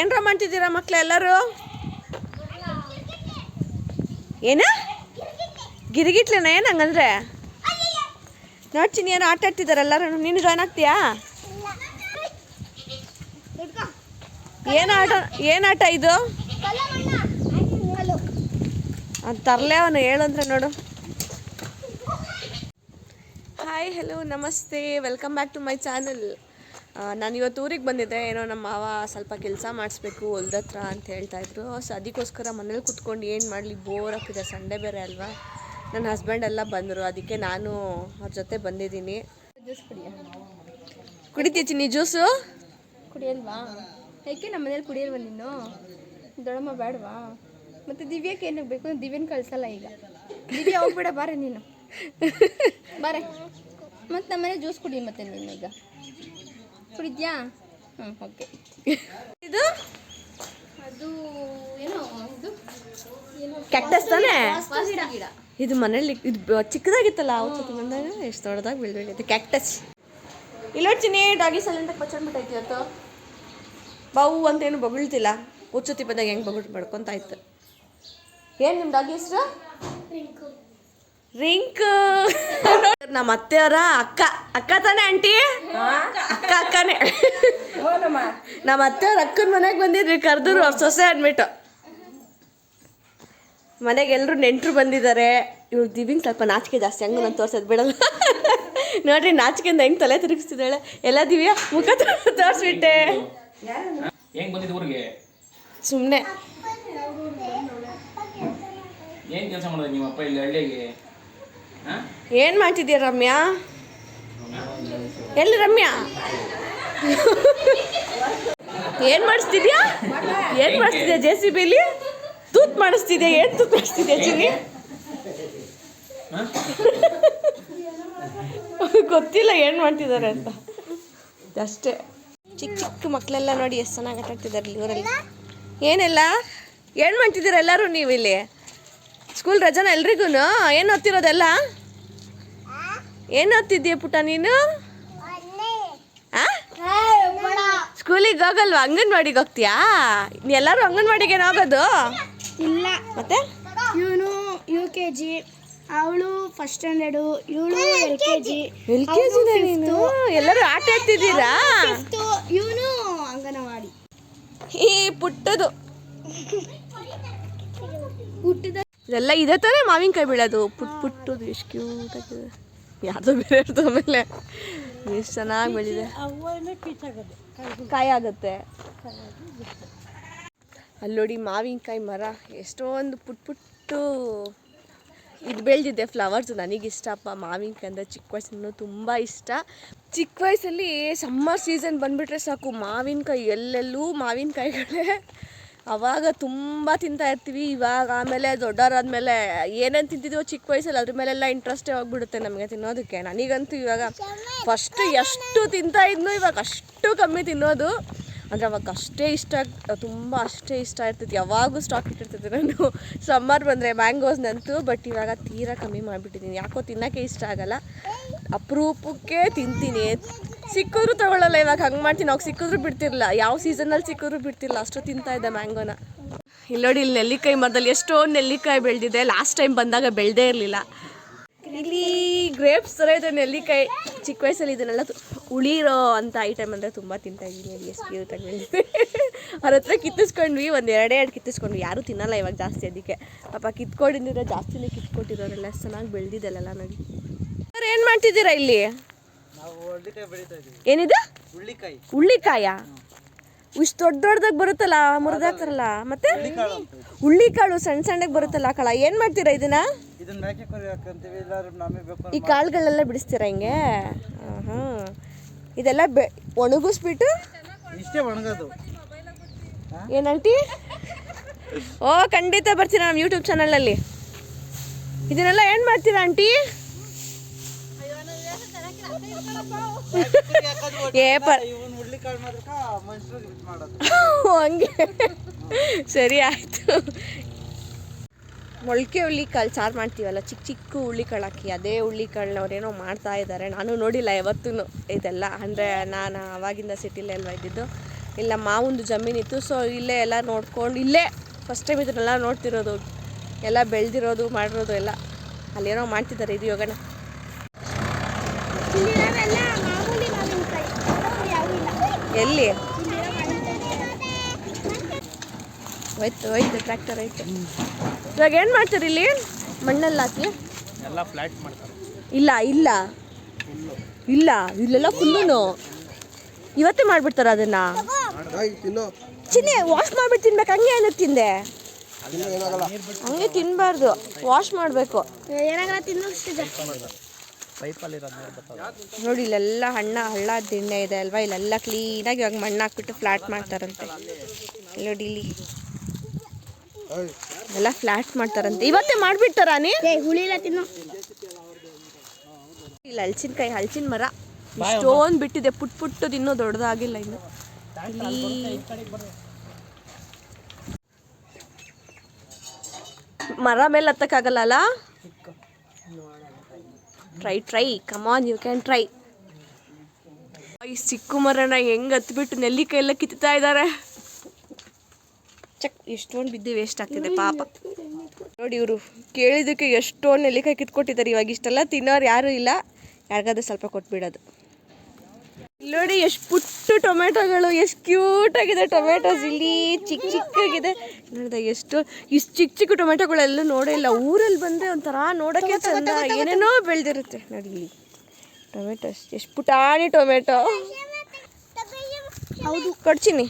ಏನ್ರ ಮಾಡ್ತಿದ್ದೀರಾ ಮಕ್ಕಳೆಲ್ಲರೂ ಏನ? ಗಿರಿಗಿಟ್ಲೇನ ಏನು ಹಂಗಂದ್ರೆ? ನೋಡ್ತೀನಿ ಏನೋ ಆಟ ಆಡ್ತಿದ್ದಾರೆ ಎಲ್ಲರೂ? ನೀನು ಜಾಯ್ನ್ ಆಗ್ತೀಯಾ? ಏನು ಆಟ ಏನು ಆಟ ಇದು? ಅದು ತರಲೇ ಅವನು ಹೇಳಂದ್ರೆ ನೋಡು. ಹಾಯ್ ಹಲೋ ನಮಸ್ತೆ. Welcome back to my channel ನಾನು ಇವತ್ತು ಊರಿಗೆ ಬಂದಿದ್ದೆ ಏನೋ ನಮ್ಮ ಮಾವ ಸ್ವಲ್ಪ ಕೆಲಸ ಮಾಡಿಸ್ಬೇಕು ಹೊಲ್ದತ್ರ ಅಂತ ಹೇಳ್ತಾ ಇದ್ರು. ಸೊ ಅದಕ್ಕೋಸ್ಕರ ಮನೇಲಿ ಕುತ್ಕೊಂಡು ಏನು ಮಾಡಲಿ ಬೋರ್ ಆಗ್ತಿದೆ ಸಂಡೇ ಬೇರೆ ಅಲ್ವಾ? ನನ್ನ ಹಸ್ಬೆಂಡ್ ಎಲ್ಲ ಬಂದರು ಅದಕ್ಕೆ ನಾನು ಅವ್ರ ಜೊತೆ ಬಂದಿದ್ದೀನಿ. ಜ್ಯೂಸ್ ಕುಡಿಯ? ಕುಡಿತೀಚಿನಿ ಜ್ಯೂಸು ಕುಡಿಯಲ್ವಾ? ಯಾಕೆ ನಮ್ಮ ಮನೇಲಿ ಕುಡಿಯಲ್ವಾ ನೀನು? ದೊಡಮ್ಮ ಬೇಡವಾ? ಮತ್ತೆ ದಿವ್ಯಕ್ಕೆ ಏನಕ್ಕೆ ಬೇಕು? ದಿವ್ಯನ ಕಳ್ಸಲ್ಲ ಈಗ. ದಿವ್ಯ ಹೋಗ್ಬೇಡ ಬಾರೆ ನೀನು. ಬಾರೆ. ಮತ್ತೆ ನಮ್ಮ ಮನೆ ಜ್ಯೂಸ್ ಕುಡಿ ಮತ್ತೆ ನೀನು ಈಗ. ಕುಡಿದ್ಯಾ ಓಕೆ. ಇದು? ಅದು ಏನೋ ಇದು ಕ್ಯಾಕ್ಟಸ್ ತಾನೇ? ಗಿಡ. ಇದು ಮನೇಲಿ ಇದು ಬ- ಚಿಕ್ಕದಾಗಿತ್ತಲ್ಲ ಅವತ್ತು ಬಂದಾಗ ಎಷ್ಟು ದೊಡ್ಡದಾಗಿ ಬೆಳೆದೈತೆ ಕ್ಯಾಕ್ಟಸ್ ಇಲ್ಲ ಚಿನ್ನಿ ಡಾಗಿ ಸೈಲೆಂಟ್ ಪಚ್ಕೊಂಡ್ಬಿಟ್ಟೈತಿ ಇವತ್ತು. ಬಾವು ಅಂತೇನು ಬಗಳ್ತಿಲ್ಲ. ಉಚ್ಚುತಿ ಬಂದಾಗ ಹೆಂಗೆ ಬಗಳ್ ಬಡ್ಕೊಂತ ಇತ್ತು. ಏನು ನಿಮ್ಮ ಡಾಗಿ ಹೆಸರು? ರಿಂಕ್. ನಮ್ಮ ಅತ್ತೆಯವರ ಅಕ್ಕ ಅಕ್ಕ ತಾನೇ ಆಂಟಿ? ಅಕ್ಕ ಅಕ್ಕನೇ. ನಮ್ಮ. ಅತ್ತೆಯವ್ರ ಅಕ್ಕನ ಮನೆಗೆ ಬಂದಿದ್ರಿ ಕರೆದ್ರು ಅವ್ರ ಸೊಸೆ ಅಂದ್ಬಿಟ್ಟು ಮನೆಗೆ ಎಲ್ಲರೂ ನೆಂಟರು ಬಂದಿದ್ದಾರೆ ಇವಳು ದಿವಿಂಗ್ ಸ್ವಲ್ಪ ನಾಚಿಕೆ ಜಾಸ್ತಿ ಹಂಗೆ ನಾನು ತೋರ್ಸೋದು ಬಿಡಲ್ಲ. ನೋಡ್ರಿ ನಾಚಿಕೆಯಿಂದ ಹೆಂಗೆ ತಲೆ ತಿರುಗಿಸ್ತಿದ್ದಾಳೆ ಎಲ್ಲ ದಿವ್ಯ ಮುಖ ತೋರಿಸ್ಬಿಟ್ಟೆ. ಸುಮ್ಮನೆ ಏನ್ ಕೆಲಸ ಮಾಡೋದು ನಿಮ್ಮ ಅಪ್ಪ ಇಲ್ಲಿ ಹಳ್ಳಿಗೆ? ಏನು ಮಾಡ್ತಿದ್ದೀಯ ರಮ್ಯಾ? ಎಲ್ಲಿ ರಮ್ಯಾ? ಏನು ಮಾಡಿಸ್ತಿದ್ಯಾ? ಏನು ಮಾಡಿಸ್ತಿದ್ಯಾ ಜೆ ಸಿ ಬಿಲಿ ತೂತ್ ಮಾಡಿಸ್ತಿದ್ಯಾ? ಏನು ತೂತ್ ಮಾಡಿಸ್ತಿದ್ಯಾ ಚಿನ್ನಿ? ಗೊತ್ತಿಲ್ಲ ಏನು ಮಾಡ್ತಿದ್ದಾರೆ ಅಂತ. ಅಷ್ಟೇ. ಚಿಕ್ಕ ಚಿಕ್ಕ ಮಕ್ಕಳೆಲ್ಲ ನೋಡಿ ಎಷ್ಟು ಚೆನ್ನಾಗಿ ಆಟ ಆಡ್ತಿದ್ದಾರೆ ಏನೆಲ್ಲ? ಏನು ಮಾಡ್ತಿದ್ದೀರ ಎಲ್ಲರೂ ನೀವು ಇಲ್ಲಿ ಸ್ಕೂಲ್ ರಜಾನ ಎಲ್ರಿಗೂ ಏನು ಓದ್ತಿರೋದೆಲ್ಲ? ಏನು ಓದ್ತಿದ್ದೀಯ ಪುಟ್ಟ ನೀನು? ಸ್ಕೂಲಿಗೆ ಹೋಗಲ್ವಾ? ಅಂಗನವಾಡಿಗೆ ಹೋಗ್ತೀಯಾ? ಎಲ್ಲರೂ ಅಂಗನವಾಡಿಗೆ ಹೋಗೋದು? ಇಲ್ಲ. ಮತ್ತೆ? ಇವನು ಯು ಕೆ ಜಿ ಅವಳು ಫಸ್ಟ್ ಸ್ಟ್ಯಾಂಡರ್ಡು ಇವಳು L K G L K ನೀನು ಎಲ್ಲರೂ ಆಟ ಆಡ್ತಿದ್ದೀರಾ? ಇವನು ಅಂಗನವಾಡಿ. ಈ ಪುಟ್ಟದು. ಹುಟ್ಟಿದ ಇದೆಲ್ಲ ಇದೆ ತಾನೇ ಮಾವಿನಕಾಯಿ ಬೀಳೋದು. ಪುಟ್ ಪುಟ್ಟದು ಎಷ್ಟು ಕ್ಯೂಟ್ ಆಗಿದೆ. ಯಾರ್ದೋ ಬೇರೆ ಇರ್ತದೆ ಆಮೇಲೆ ಎಷ್ಟು ಚೆನ್ನಾಗಿ ಬೆಳಿದೆ. ಕಾಯಿ ಆಗುತ್ತೆ. ಅಲ್ಲಿ ನೋಡಿ ಮಾವಿನಕಾಯಿ ಮರ, ಎಷ್ಟೊಂದು ಪುಟ್ ಪುಟ್ಟು ಇದು ಬೆಳೆದಿದೆ ಫ್ಲವರ್ಸ್ ನನಗಿಷ್ಟಪ್ಪ ಮಾವಿನಕಾಯಿ ಅಂದರೆ ಚಿಕ್ಕ ವಯಸ್ಸಿನ ತುಂಬ ಇಷ್ಟ. ಚಿಕ್ಕ ವಯಸ್ಸಲ್ಲಿ ಸಮ್ಮರ್ ಸೀಸನ್ ಬಂದುಬಿಟ್ರೆ ಸಾಕು ಮಾವಿನಕಾಯಿ, ಎಲ್ಲೆಲ್ಲೂ ಮಾವಿನಕಾಯಿಗಳೇ. ಅವಾಗ ತುಂಬ ತಿಂತಾ ಇರ್ತೀವಿ, ಇವಾಗ ಆಮೇಲೆ ದೊಡ್ಡವರಾದ್ಮೇಲೆ ಏನೇನು ತಿಂತಿದ್ವೋ ಚಿಕ್ಕ ವಯಸ್ಸಲ್ಲಿ ಅದ್ರ ಮೇಲೆಲ್ಲ ಇಂಟ್ರೆಸ್ಟೇ ಹೋಗ್ಬಿಡುತ್ತೆ ನಮಗೆ ತಿನ್ನೋದಕ್ಕೆ. ನನಗಂತೂ ಇವಾಗ ಫಸ್ಟ್ ಎಷ್ಟು ತಿಂತಾ ಇದ್ನು ಇವಾಗ ಅಷ್ಟು ಕಮ್ಮಿ ತಿನ್ನೋದು. ಅಂದರೆ ಅವಾಗ ಅಷ್ಟೇ ಇಷ್ಟ, ತುಂಬ ಅಷ್ಟೇ ಇಷ್ಟ ಇರ್ತೈತಿ ಯಾವಾಗೂ ಸ್ಟಾಕ್ ಇಟ್ಟಿರ್ತಿದ್ದೆ ನಾನು. ಸಮ್ಮರ್ ಬಂದರೆ ಮ್ಯಾಂಗೋಸ್ನಂತೂ ಬಟ್ ಇವಾಗ ತೀರಾ ಕಮ್ಮಿ ಮಾಡಿಬಿಟ್ಟಿದ್ದೀನಿ. ಯಾಕೋ ತಿನ್ನೋಕ್ಕೆ ಇಷ್ಟ ಆಗಲ್ಲ. ಅಪರೂಪಕ್ಕೆ ತಿಂತೀನಿ. ಸಿಕ್ಕಿದ್ರು ತಗೊಳ್ಳಲ್ಲ, ಇವಾಗ ಹಂಗೆ ಮಾಡ್ತೀನಿ, ಅವಾಗ ಸಿಕ್ಕಿದ್ರು ಬಿಡ್ತಿರ್ಲಿಲ್ಲ. ಯಾವ ಸೀಸನಲ್ಲಿ ಸಿಕ್ಕಿದ್ರು ಬಿಡ್ತಿರ್ಲಿಲ್ಲ ಅಷ್ಟು ತಿಂತಾ ಇದ್ದೆ ಮ್ಯಾಂಗೋನ. ಇಲ್ಲಿ ನೋಡಿ, ಇಲ್ಲಿ ನೆಲ್ಲಿಕಾಯಿ ಮರದಲ್ಲಿ ಎಷ್ಟೋ ನೆಲ್ಲಿಕಾಯಿ ಬೆಳೆದಿದೆ ಲಾಸ್ಟ್ ಟೈಮ್ ಬಂದಾಗ ಬೆಳೆದೇ ಇರಲಿಲ್ಲ. ಇಲ್ಲಿ ಗ್ರೇಪ್ಸ್ ಥರ ಇದೆ ನೆಲ್ಲಿಕಾಯಿ. ಚಿಕ್ಕ ವಯಸ್ಸಲ್ಲಿ ಇದನ್ನೆಲ್ಲ ಉಳಿರೋ ಅಂತ ಐಟಮ್ ಅಂದರೆ ತುಂಬ ತಿಂತಾ ಇದ್ದೀನಿ. ಎಷ್ಟು ಕ್ಯೂಟಾಗಿ ಬೆಳೆದಿದೆ. ಅವ್ರ ಹತ್ರ ಕಿತ್ತಿಸ್ಕೊಂಡ್ವಿ, ಒಂದು ಎರಡೇ ಎರಡು ಕಿತ್ತಿಸ್ಕೊಂಡ್ವಿ. ಯಾರೂ ತಿನ್ನಲ್ಲ ಇವಾಗ ಜಾಸ್ತಿ ಅದಕ್ಕೆ. ಪಾಪ ಕಿತ್ಕೊಂಡಿದ್ರೆ ಜಾಸ್ತಿನೇ ಕಿತ್ಕೊಟ್ಟಿರೋರೆಲ್ಲ, ಚೆನ್ನಾಗಿ ಬೆಳೆದಿದ್ದೆಲ್ಲ ನೋಡಿ. ಸರ್ ಏನು ಮಾಡ್ತಿದ್ದೀರಾ ಇಲ್ಲಿ? ಏನಿದೆ? ಹುಳ್ಳಿಕಾಯಿ ಇಷ್ಟು ದೊಡ್ಡ ದೊಡ್ಡದಾಗ ಬರುತ್ತಲ್ಲ ಮುರಿದಾಕ್ತಾರಲ್ಲ ಮತ್ತೆ? ಹುಳ್ಳಿಕಾಳು ಸಣ್ಣ ಸಣ್ಣಗೆ ಬರುತ್ತಲ್ಲ ಕಳ ಏನು ಮಾಡ್ತೀರಾ ಇದನ್ನ? ಈ ಕಾಳುಗಳೆಲ್ಲ ಬಿಡಿಸ್ತೀರಾ ಹಿಂಗೆ? ಹಾಂ ಇದೆಲ್ಲ ಬೆ ಒಣಗಿಸ್ಬಿಟ್ಟು? ಇಷ್ಟೇ ಒಣಗೋದು. ಏನಂಟಿ ಓ ಖಂಡಿತ ಬರ್ತೀರಾ ನಮ್ಮ ಯೂಟ್ಯೂಬ್ ಚಾನಲಲ್ಲಿ ಇದನ್ನೆಲ್ಲ ಏನು ಮಾಡ್ತೀರಾ ಆಂಟಿ? ಏ ಪರ್ ಹಂಗೆ. ಸರಿ ಆಯಿತು. ಮೊಳಕೆ ಹುಳ್ಳಿಕಾಳು ಸಾರು ಮಾಡ್ತೀವಲ್ಲ ಚಿಕ್ಕ ಚಿಕ್ಕ ಹುಳ್ಳಿಕಾಳು ಹಾಕಿ ಅದೇ ಹುಳ್ಳಿಕಾಳನ್ನ ಅವ್ರೇನೋ ಮಾಡ್ತಾ ಇದ್ದಾರೆ ನಾನು ನೋಡಿಲ್ಲ ಯಾವತ್ತೂ ಇದೆಲ್ಲ. ಅಂದರೆ ನಾನು ಅವಾಗಿಂದ ಸಿಟಿಲೇ ಅಲ್ವಾ ಇದ್ದಿದ್ದು. ಇಲ್ಲ ಮಾವೊಂದು ಜಮೀನಿತ್ತು. ಸೊ ಇಲ್ಲೇ ಎಲ್ಲ ನೋಡ್ಕೊಂಡು ಇಲ್ಲೇ ಫಸ್ಟ್ ಟೈಮ್ ಇದನ್ನೆಲ್ಲ ನೋಡ್ತಿರೋದು. ಎಲ್ಲ ಬೆಳೆದಿರೋದು ಮಾಡಿರೋದು ಎಲ್ಲ. ಅಲ್ಲೇನೋ ಮಾಡ್ತಿದ್ದಾರೆ ಇದು ಯೋಗನ ಇಲ್ಲಿರೋವೆಲ್ಲ ಮಾಮೂಲಿ ಮಾವಿನಕಾಯಿ ದೊಡ್ಡವು ಯಾವೂ ಇಲ್ಲ ಎಲ್ಲಿ? ಹೋಯ್ತು ಹೋಯ್ತು ಟ್ರ್ಯಾಕ್ಟರ್ ಹೋಯ್ತು. ಇವಾಗ ಏನು ಮಾಡ್ತಾರೆ ಇಲ್ಲಿ? ಮಣ್ಣಲ್ಲಿ ಹಾಕಿ? ಎಲ್ಲ ಫ್ಲಾಟ್ ಮಾಡ್ತಾರೆ. ಇಲ್ಲ ಇಲ್ಲ. ಇಲ್ಲ ಇಲ್ಲೆಲ್ಲ ಫುಲ್ಲೂ ಇವತ್ತೇ ಮಾಡ್ಬಿಡ್ತಾರ ಅದನ್ನ? ಚಿನ್ನೆ ವಾಶ್ ಮಾಡ್ಬಿಟ್ಟು ತಿನ್ಬೇಕು. ಹಂಗೆ ಏನು ತಿಂದೆ? ಹಂಗೆ ತಿನ್ನಬಾರ್ದು ವಾಶ್ ಮಾಡಬೇಕು. ಏನಾಗಲ್ಲ ತಿನ್ನೋಷ್ಟಿದೆ ಪೈಪಲ್ಲಿರೋದು ನೋಡಿ ಇಲ್ಲೆಲ್ಲ ಹಣ್ಣ ಹಳ್ಳ ದಿಣ್ಣೆ ಇದೆ ಅಲ್ವಾ? ಇಲ್ಲೆಲ್ಲ ಕ್ಲೀನಾಗಿ ಇವಾಗ ಮಣ್ಣು ಹಾಕ್ಬಿಟ್ಟು ಫ್ಲಾಟ್ ಮಾಡ್ತಾರಂತೆ. ನೋಡಿ ಇಲ್ಲಿ. ಎಲ್ಲ ಫ್ಲಾಟ್ ಮಾಡ್ತಾರಂತೆ. ಇವತ್ತೇ ಮಾಡ್ಬಿಡ್ತಾರ ನೀ ಏ ಹುಳಿಲ್ಲ ತಿನ್ನು. ಇಲ್ಲ ಹಲ್ಸಿನಕಾಯಿ ಹಲ್ಸಿನ ಮರ. ಸ್ಟೋನ್ ಬಿಟ್ಟಿದೆ. ಪುಟ್ ಪುಟ್ಟದು ಇನ್ನೂ ದೊಡ್ಡದಾಗಿಲ್ಲ ಇನ್ನು. ಮರ ಮೇಲೆ ಹತ್ತಕ್ಕಾಗಲ್ಲ ಅಲ್ಲ? Try try come on you can try ಈ ಸಿಕ್ಕು ಮರಣ ಹೆಂಗ್ ಹತ್ಬಿಟ್ಟು ನೆಲ್ಲಿಕಾಯಿ ಎಲ್ಲ ಕಿತ್ತಾ ಇದ್ದಾರೆ ಚಕ್, ಎಷ್ಟೊಂದು ಬಿದ್ದು ವೇಸ್ಟ್ ಆಗ್ತಿದೆ, ಪಾಪ. ನೋಡಿ ಇವರು ಕೇಳಿದಕ್ಕೆ ಎಷ್ಟೊಂದು ನೆಲ್ಲಿಕಾಯಿ ಕಿತ್ಕೊಟ್ಟಿದ್ದಾರೆ. ಇವಾಗ ಇಷ್ಟೆಲ್ಲ ತಿನ್ನೋರು ಯಾರೂ ಇಲ್ಲ. ಯಾರಿಗಾದ್ರೂ ಸ್ವಲ್ಪ ಕೊಟ್ಬಿಡೋದು. ನೋಡಿ ಎಷ್ಟು ಪುಟ್ಟು ಟೊಮೆಟೊಗಳು ಎಷ್ಟು ಕ್ಯೂಟ್ ಆಗಿದೆ ಟೊಮೆಟೊಸ್ ಇಲ್ಲಿ ಚಿಕ್ಕ ಚಿಕ್ಕಾಗಿದೆ. ನೋಡಿದ ಎಷ್ಟು ಇಷ್ಟು ಚಿಕ್ಕ ಚಿಕ್ಕ ಟೊಮೆಟೊಗಳೆಲ್ಲ ನೋಡೇ ಇಲ್ಲ. ಊರಲ್ಲಿ ಬಂದರೆ ಒಂಥರ ನೋಡೋಕ್ಕೆ ಚಂದ. ಏನೇನೋ ಬೆಳೆದಿರುತ್ತೆ. ನೋಡಿ ಇಲ್ಲಿ ಟೊಮೆಟೊ ಎಷ್ಟು ಪುಟಾಣಿ ಟೊಮೆಟೊ ಹೌದು. ಕೊಡ್ತೀನಿ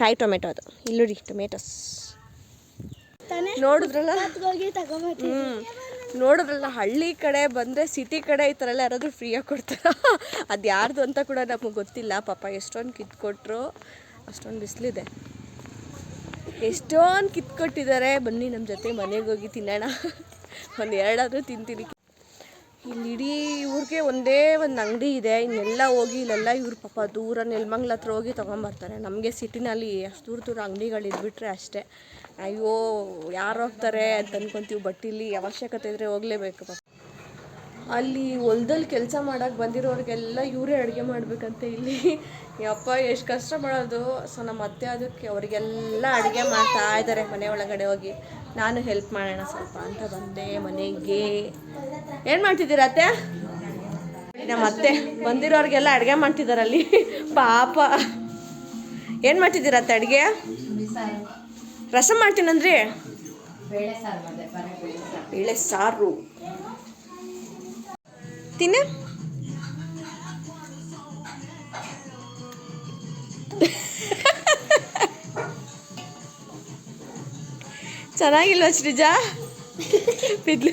ಕಾಯಿ ಟೊಮೆಟೊ ಅದು. ಇಲ್ಲಿ ನೋಡಿ ಟೊಮೆಟೊಸ್ ನೋಡಿದ್ರಲ್ಲ? ಹ್ಞೂ ನೋಡಿದ್ರಲ್ಲ ಹಳ್ಳಿ ಕಡೆ ಬಂದರೆ ಸಿಟಿ ಕಡೆ ಈ ಥರ ಎಲ್ಲ ಯಾರಾದರೂ ಫ್ರೀಯಾಗಿ ಕೊಡ್ತಾರ? ಅದು ಯಾರ್ದು ಅಂತ ಕೂಡ ನಮಗೆ ಗೊತ್ತಿಲ್ಲ. ಪಾಪ ಎಷ್ಟೊಂದು ಕಿತ್ಕೊಟ್ರು ಅಷ್ಟೊಂದು ಬಿಸಿಲಿದೆ. ಎಷ್ಟೊಂದು ಕಿತ್ಕೊಟ್ಟಿದ್ದಾರೆ ಬನ್ನಿ ನಮ್ಮ ಜೊತೆ ಮನೆಗೆ ಹೋಗಿ ತಿನ್ನೋಣ. ಒಂದು ಎರಡಾದರೂ ತಿಂತೀನಿ. ಇಲ್ಲಿ ಇಡೀ ಇವ್ರಿಗೆ ಒಂದೇ ಒಂದು ಅಂಗಡಿ ಇದೆ. ಇನ್ನೆಲ್ಲ ಹೋಗಿ ಇಲ್ಲೆಲ್ಲ ಇವ್ರ ಪಾಪ ದೂರ ನೆಲ್ಮಂಗ್ಲ ಹತ್ರ ಹೋಗಿ ತೊಗೊಂಬರ್ತಾರೆ. ನಮಗೆ ಸಿಟಿನಲ್ಲಿ ಅಷ್ಟು ದೂರ ದೂರ ಅಂಗಡಿಗಳು ಇದ್ಬಿಟ್ರೆ ಅಷ್ಟೇ. ಅಯ್ಯೋ, ಯಾರು ಹೋಗ್ತಾರೆ ಅಂತ ಅನ್ಕೊಂತೀವಿ ಬಟ್ ಇಲ್ಲಿ ಅವಶ್ಯಕತೆ ಇದ್ದರೆ ಹೋಗಲೇಬೇಕು ಅಲ್ಲಿ ಹೊಲ್ದಲ್ಲಿ ಕೆಲಸ ಮಾಡೋಕೆ ಬಂದಿರೋರಿಗೆಲ್ಲ ಇವರೇ ಅಡುಗೆ ಮಾಡಬೇಕಂತೆ ಇಲ್ಲಿ. ಅಪ್ಪ ಎಷ್ಟು ಕಷ್ಟ ಮಾಡೋದು. ಸೊ ನಮ್ಮ ಅತ್ತೆ ಅದಕ್ಕೆ ಅವರಿಗೆಲ್ಲ ಅಡುಗೆ ಮಾಡ್ತಾ ಇದ್ದಾರೆ ಮನೆ ಒಳಗಡೆ ಹೋಗಿ. ನಾನು ಹೆಲ್ಪ್ ಮಾಡೋಣ ಸ್ವಲ್ಪ ಅಂತ ಬಂದೆ ಮನೆಗೆ. ಏನು ಮಾಡ್ತಿದ್ದೀರಾ ಅತ್ತೆ? ನಮ್ಮ ಅತ್ತೆ ಬಂದಿರೋರಿಗೆಲ್ಲ ಅಡುಗೆ ಮಾಡ್ತಿದ್ದಾರೆ ಅಲ್ಲಿ. ಪಾಪ. ಏನು ಮಾಡ್ತಿದ್ದೀರಾ ಅತ್ತೆ ಅಡುಗೆ? ರಸಂ ಮಾಡ್ತೀನಂದ್ರಿ? ಬೇಳೆ ಸಾರು ತಿನ್ನ. ಚೆನ್ನಾಗಿಲ್ವಾ ಶ್ರೀಜಾ? ಬಿದ್ಲು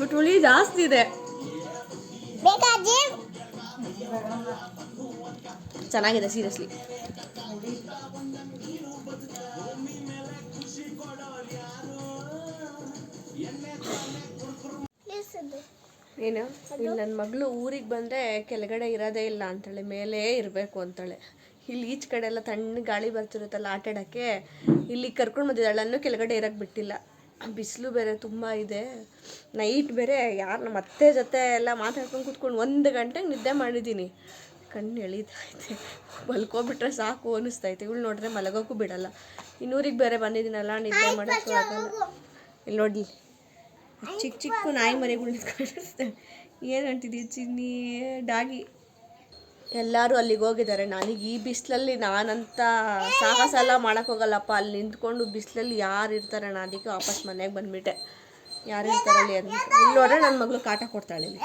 ಬಟ್ ಹುಳಿ ಜಾಸ್ತಿ ಇದೆ. ಚೆನ್ನಾಗಿದೆ ಸೀರಿಯಸ್ಲಿ ಏನು? ಇಲ್ಲಿ ನನ್ನ ಮಗಳು ಊರಿಗೆ ಬಂದರೆ ಕೆಳಗಡೆ ಇರೋದೇ ಇಲ್ಲ ಅಂತೇಳಿ ಮೇಲೆ ಇರಬೇಕು ಅಂತಾಳೆ. ಇಲ್ಲಿ ಈಚ್ ಕಡೆ ಎಲ್ಲ ತಣ್ಣ ಗಾಳಿ ಬರ್ತಿರುತ್ತಲ್ಲ ಆಟಾಡೋಕ್ಕೆ ಇಲ್ಲಿ ಕರ್ಕೊಂಡು ಬಂದಿದ್ದಾಳೆ ಅನ್ನೋ ಕೆಳಗಡೆ ಇರೋಕ್ಕೆ ಬಿಟ್ಟಿಲ್ಲ. ಬಿಸಿಲು ಬೇರೆ ತುಂಬ ಇದೆ. ನೈಟ್ ಬೇರೆ ಯಾರು ನಮ್ಮ ಅತ್ತೆ ಜೊತೆ ಎಲ್ಲ ಮಾತಾಡ್ಕೊಂಡು ಕೂತ್ಕೊಂಡು ಒಂದು ಗಂಟೆಗೆ ನಿದ್ದೆ ಮಾಡಿದ್ದೀನಿ. ಕಣ್ಣು ಎಳೀತಾ ಐತೆ ಮಲ್ಕೊಬಿಟ್ರೆ ಸಾಕು ಅನ್ನಿಸ್ತೈತೆ. ಇವಳು ನೋಡಿದ್ರೆ ಮಲಗೋಕ್ಕೂ ಬಿಡಲ್ಲ. ಇನ್ನೂರಿಗೆ ಬೇರೆ ಬಂದಿದ್ದೀನಲ್ಲ, ನಿದ್ದೆ ಮಾಡೋಕ್ಕೂ ಆಗಲ್ಲ. ಇಲ್ಲಿ ನೋಡಿ, ಚಿಕ್ಕ ಚಿಕ್ಕ ನಾಯಿ ಮರಿಗಳು ನಿಂತ್ಕೊಂಡಿರ್ತಾರೆ. ಏನು ಚಿನ್ನಿ ಡಾಗಿ? ಎಲ್ಲರೂ ಅಲ್ಲಿಗೆ ಹೋಗಿದ್ದಾರೆ. ನನಗೆ ಈ ಬಿಸಿಲಲ್ಲಿ ನಾನಂತ ಸಾಹಸ ಎಲ್ಲ ಮಾಡೋಕ್ಕೋಗಲ್ಲಪ್ಪ ಅಲ್ಲಿ ನಿಂತ್ಕೊಂಡು ಬಿಸಿಲಲ್ಲಿ ಯಾರು ಇರ್ತಾರೆ ನಾನು ಅದಕ್ಕೆ ವಾಪಸ್ ಮನೆಗೆ ಬಂದ್ಬಿಟ್ಟೆ. ಯಾರು ಇರ್ತಾರೆ ಅಲ್ಲಿ ಅಂತ. ಇಲ್ಲಿ ನೋಡ್ರೆ ನನ್ನ ಮಗಳು ಕಾಟ ಕೊಡ್ತಾಳೆ ಇಲ್ಲಿ.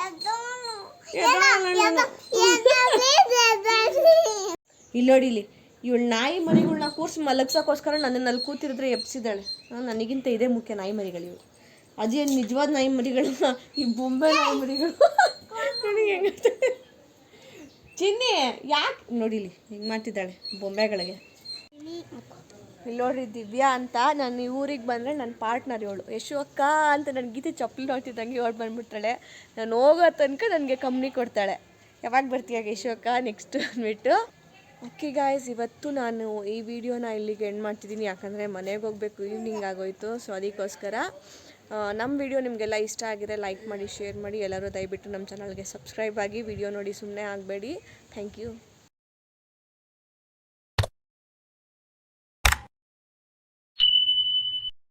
ನೋಡಿ ಇಲ್ಲಿ. ಇವಳು ನಾಯಿ ಮರಿಗಳನ್ನ ಕೂರ್ಸಿ ಮಲಗ್ಸೋಕ್ಕೋಸ್ಕರ ನನ್ನನ್ನು ಅಲ್ಲಿ ಕೂತಿರಿದ್ರೆ ಎಪ್ಸಿದ್ದಾಳೆ ನನಗಿಂತ ಇದೇ ಮುಖ್ಯ ನಾಯಿ ಮರಿಗಳಿವು ಅದೇನು ನಿಜವಾದ ನಾಯಿ ಮರಿಗಳನ್ನ ಈ ಬೊಂಬೆ ನಾಯಿ ಮರಿಗಳು. ನನಗೆ ಹೆಂಗ ಚಿನ್ನಿ, ಯಾಕೆ? ನೋಡಿಲಿ ಹಿಂಗೆ ಮಾಡ್ತಿದ್ದಾಳೆ, ಬೊಂಬೆಗಳಿಗೆ. ಇಲ್ಲಿ ನೋಡ್ರಿ ದಿವ್ಯಾ ಅಂತ, ನಾನು ಈ ಊರಿಗೆ ಬಂದರೆ ನನ್ನ ಪಾರ್ಟ್ನರ್ ಇವಳು. ಯಶು ಅಕ್ಕ ಅಂತ ನನ್ನ ಗೀತೆ ಚಪ್ಪಲಿ ನೋಡ್ತಿದ್ದಂಗೆ ಇವಳು ಬಂದ್ಬಿಡ್ತಾಳೆ ನಾನು ಹೋಗೋ ತನಕ ನನಗೆ ಕಂಪ್ನಿ ಕೊಡ್ತಾಳೆ. ಯಾವಾಗ ಬರ್ತೀಯ ಯಶು ಅಕ್ಕ ನೆಕ್ಸ್ಟ್ ಅಂದ್ಬಿಟ್ಟು. ಓಕೆ ಗಾಯ್ಸ್ ಇವತ್ತು ನಾನು ಈ ವಿಡಿಯೋನ ಇಲ್ಲಿಗೆ ಎಂಡ್ ಮಾಡ್ತಿದ್ದೀನಿ. ಯಾಕಂದರೆ ಮನೆಗೆ ಹೋಗಬೇಕು ಈವ್ನಿಂಗ್ ಆಗೋಯ್ತು ಸೊ ಅದಕ್ಕೋಸ್ಕರ ನಮ್ಮ ವಿಡಿಯೋ ನಿಮಗೆಲ್ಲ ಇಷ್ಟ ಆಗಿದೆ ಲೈಕ್ ಮಾಡಿ ಶೇರ್ ಮಾಡಿ, ಎಲ್ಲರೂ ದಯವಿಟ್ಟು ನಮ್ಮ ಚಾನಲ್ಗೆ ಸಬ್ಸ್ಕ್ರೈಬ್ ಆಗಿ ವಿಡಿಯೋ ನೋಡಿ ಸುಮ್ಮನೆ ಆಗಬೇಡಿ. Thank you